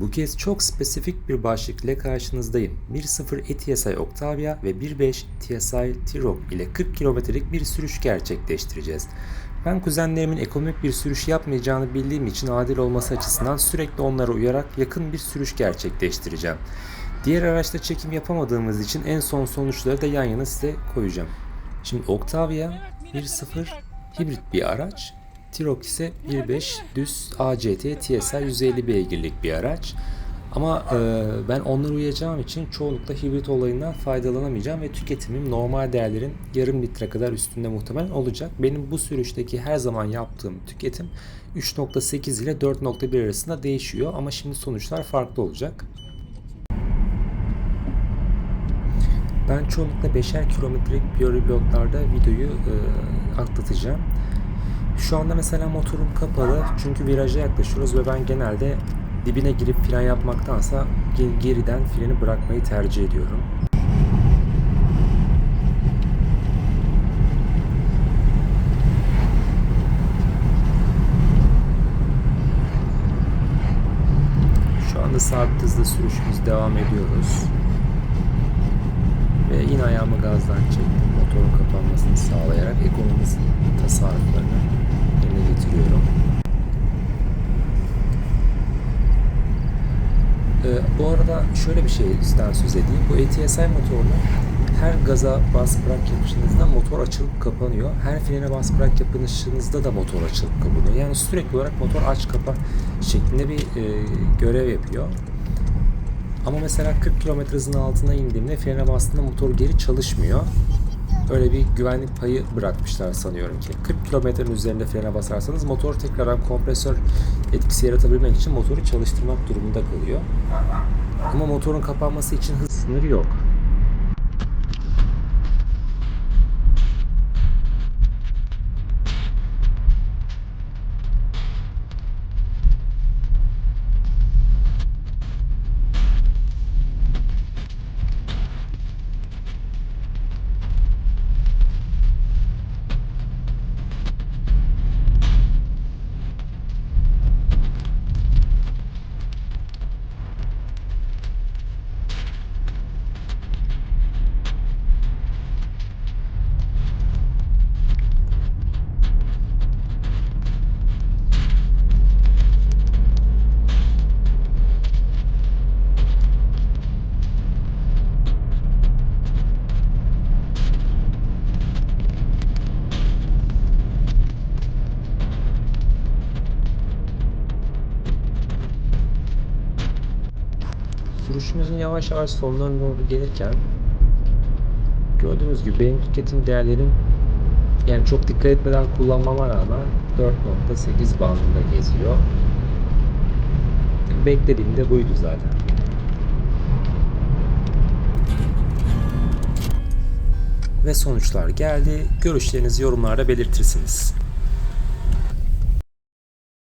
Bu kez çok spesifik bir başlık ile karşınızdayım. 1.0 ETSI Octavia ve 1.5 TSI T-Roc ile 40 kilometrelik bir sürüş gerçekleştireceğiz. Ben kuzenlerimin ekonomik bir sürüş yapmayacağını bildiğim için adil olması açısından sürekli onlara uyarak yakın bir sürüş gerçekleştireceğim. Diğer araçta çekim yapamadığımız için en son sonuçları da yan yana size koyacağım. Şimdi Octavia 1.0 hibrit bir araç. T-Roc ise 1.5 düz ACT TSI 150 beygirlik bir araç. Ama e, ben onlara uyacağım için çoğunlukla hibrit olayından faydalanamayacağım ve tüketimim normal değerlerin yarım litre kadar üstünde muhtemelen olacak. Benim bu sürüşteki her zaman yaptığım tüketim 3.8 ile 4.1 arasında değişiyor ama şimdi sonuçlar farklı olacak. Ben çoğunlukla 5'er kilometrelik biyologlarda videoyu e, atlatacağım. Şu anda mesela motorum kapalı çünkü viraja yaklaşıyoruz ve ben genelde dibine girip fren yapmaktansa ge- geriden freni bırakmayı tercih ediyorum. Şu anda sabit hızla sürüşümüz devam ediyoruz. Ve yine ayağımı gazdan çektim. Motorun kapanmasını sağlayarak ekonomisi tasarruflarını getiriyorum. Ee, bu arada şöyle bir şeyden söz edeyim. Bu ATSI motorla her gaza bas bırak yapışınızda motor açılıp kapanıyor. Her frene bas bırak yapışınızda da motor açılıp kapanıyor. Yani sürekli olarak motor aç kapa şeklinde bir e, görev yapıyor. Ama mesela 40 km hızın altına indiğimde frene bastığımda motor geri çalışmıyor. Öyle bir güvenlik payı bırakmışlar sanıyorum ki. 40 kilometrenin üzerinde frene basarsanız motor tekrardan kompresör etkisi yaratabilmek için motoru çalıştırmak durumunda kalıyor. Ama motorun kapanması için hız sınırı yok. Sürüşümüzün yavaş yavaş sonlarına doğru gelirken gördüğünüz gibi benim tüketim değerlerim yani çok dikkat etmeden kullanmama rağmen 4.8 bandında geziyor. Beklediğim de buydu zaten. Ve sonuçlar geldi. Görüşlerinizi yorumlarda belirtirsiniz.